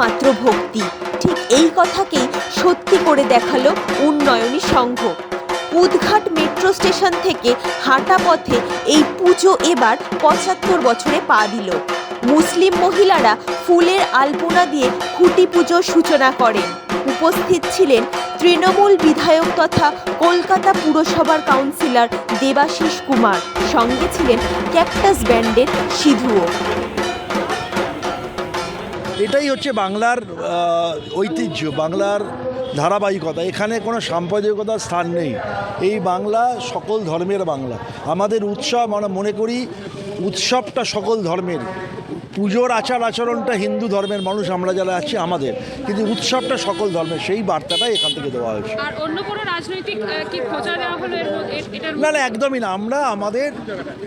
মাত্র ভক্তি। ঠিক এই কথাকেই সত্যি করে দেখাল উন্নয়নী সংঘ। উদঘাট মেট্রো স্টেশন থেকে হাঁটা পথে এই পুজো এবার পঁচাত্তর বছরে পা দিল। মুসলিম মহিলারা ফুলের আলপনা দিয়ে খুঁটি পুজোর সূচনা করেন। উপস্থিত ছিলেন তৃণমূল বিধায়ক তথা কলকাতা পুরসভার কাউন্সিলর দেবাশিস কুমার। সঙ্গে ছিলেন ক্যাকটাস ব্যান্ডের সিধুও। এটাই হচ্ছে বাংলার ঐতিহ্য, বাংলার ধারাবাহিকতা। এখানে কোনো সাম্প্রদায়িকতার স্থান নেই। এই বাংলা সকল ধর্মের বাংলা। আমাদের উৎসব, আমরা মনে করি, উৎসবটা সকল ধর্মের পুজোর আচার আচরণটা হিন্দু ধর্মের মানুষ আমরা যারা আছি আমাদের। কিন্তু উৎসবটা সকল ধর্মের। সেই বার্তাটাই এখান থেকে দেওয়া হয়েছে। আর অন্য কোনো রাজনৈতিক কি খোঁজা দেওয়া হলো এর মধ্যে? এর- এটার না না একদমই না। আমরা আমাদের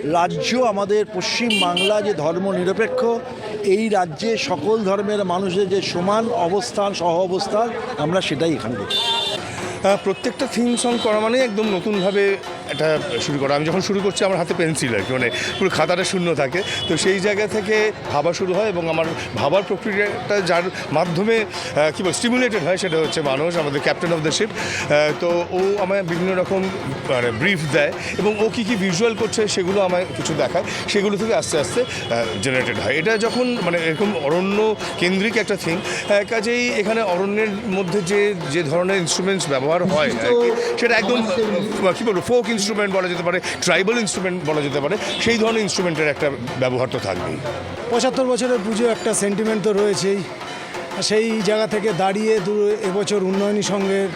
রাজ্য আমাদের পশ্চিম বাংলা যে ধর্ম নিরপেক্ষ এই রাজ্যে সকল ধর্মের মানুষের যে সমান অবস্থান সহ অবস্থান আমরা সেটাই এখানে দেখি। প্রত্যেকটা থিম সং করা মানে একদম নতুনভাবে এটা শুরু করা। আমি যখন শুরু করছি, আমার হাতে পেন্সিল আর কি মানে পুরো খাতাটা শূন্য থাকে। তো সেই জায়গা থেকে ভাবা শুরু হয় এবং আমার ভাবার প্রক্রিয়াটা যার মাধ্যমে কী বল স্টিমুলেটেড হয় সেটা হচ্ছে মানুষ আমাদের ক্যাপ্টেন অফ দ্য শিপ তো ও আমায় বিভিন্ন রকম মানে ব্রিফ দেয় এবং ও কী কী ভিজুয়াল করছে সেগুলো আমায় কিছু দেখায়। সেগুলো থেকে আস্তে আস্তে জেনারেটেড হয়। এটা যখন মানে এরকম অরণ্য কেন্দ্রিক একটা থিম কাজেই এখানে অরণ্যের মধ্যে যে যে ধরনের ইনস্ট্রুমেন্টস ব্যবহার হয় সেটা একদম কী বলব ফোক ইনস্ট্রুমেন্ট বলা যেতে পারে ট্রাইবাল ইনস্ট্রুমেন্ট বলা যেতে পারে, সেই ধরনের ইনস্ট্রুমেন্টের একটা ব্যবহার তো থাকবেই। পঁচাত্তর বছরের পুজো একটা সেন্টিমেন্ট তো রয়েছেই। সেই জায়গা থেকে দাঁড়িয়ে দু এবছর উন্নয়নী সঙ্গের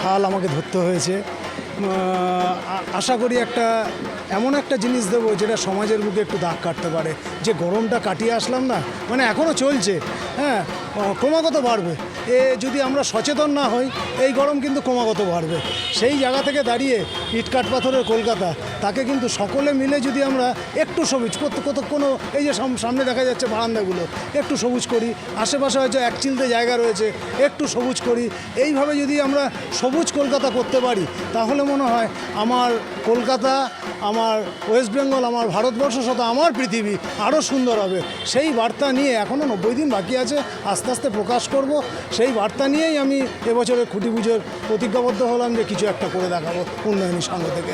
হাল আমাকে ধরতে হয়েছে। আশা করি একটা এমন একটা জিনিস দেবো যেটা সমাজের বুকে একটু দাগ কাটতে পারে। যে গরমটা কাটিয়ে আসলাম না মানে এখনও চলছে হ্যাঁ? ক্রমাগত বাড়বে। এ যদি আমরা সচেতন না হই, এই গরম কিন্তু ক্রমাগত বাড়বে। সেই জায়গা থেকে দাঁড়িয়ে ইটকাট পাথরের কলকাতা, তাকে কিন্তু সকলে মিলে যদি আমরা একটু সবুজ, কত কোনো এই যে সাম- সামনে দেখা যাচ্ছে বারান্দাগুলো, একটু সবুজ করি, আশেপাশে হয়তো এক চিলতে জায়গা রয়েছে, একটু সবুজ করি, এইভাবে যদি আমরা সবুজ কলকাতা করতে পারি, তাহলে মনে হয় আমার কলকাতা, আমার ওয়েস্ট বেঙ্গল, আমার ভারতবর্ষ শত আমার পৃথিবী আরও সুন্দর হবে। সেই বার্তা নিয়ে এখনও নব্বই দিন বাকি আছে আস্তে আস্তে প্রকাশ করব। সেই বার্তা নিয়েই আমি এবছরের খুঁটি পুজোর প্রতিজ্ঞাবদ্ধ হলাম যে কিছু একটা করে দেখাবো উন্নয়নী সংঘ থেকে।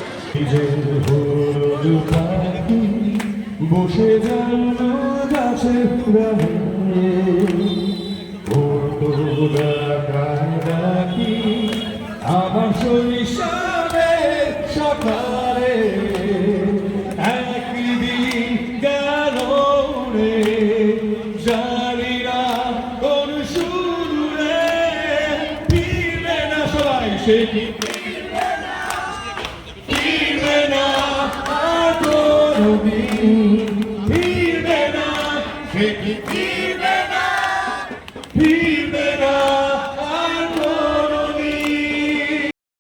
সবাই সে